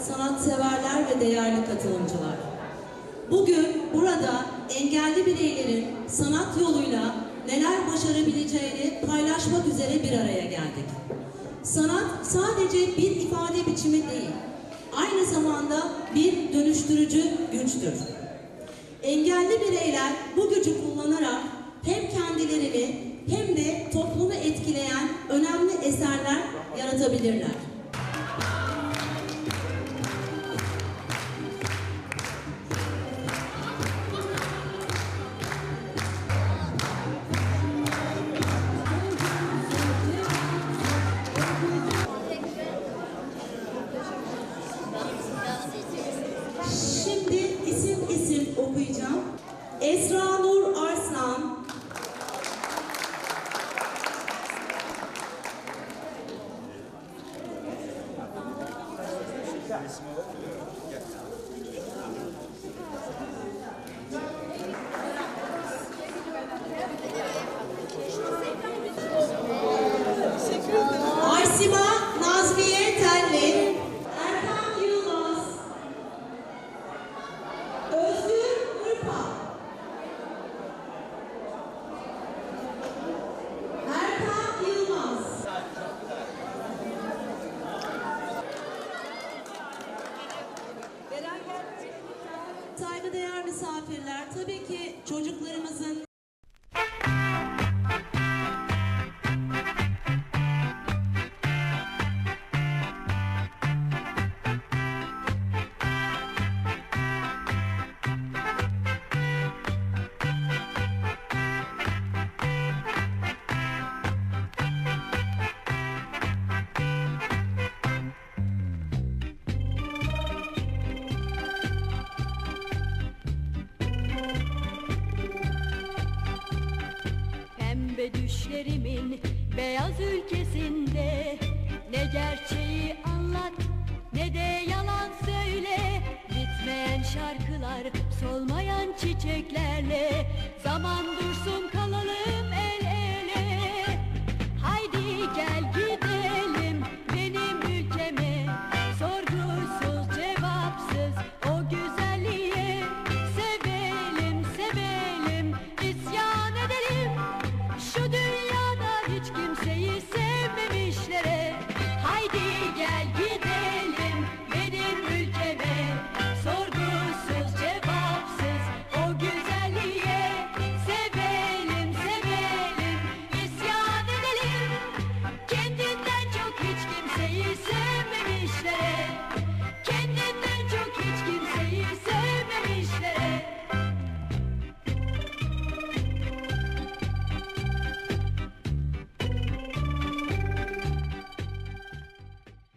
sanatseverler ve değerli katılımcılar. Bugün burada engelli bireylerin sanat yoluyla neler başarabileceğini paylaşmak üzere bir araya geldik. Sanat sadece bir ifade biçimi değil, aynı zamanda bir dönüştürücü güçtür. Engelli bireyler bu gücü kullanarak hem kendilerini hem de toplumu etkileyen önemli eserler yaratabilirler. Esra Nur Arslan, Aysima Saygıdeğer misafirler, tabii ki çocuklarımızın Pembe düşlerimin beyaz ülkesinde. Ne gerçeği anlat ne de yalan söyle. Bitmeyen şarkılar solmayan çiçeklerle Zaman dur Kimseyi sevmemişlere.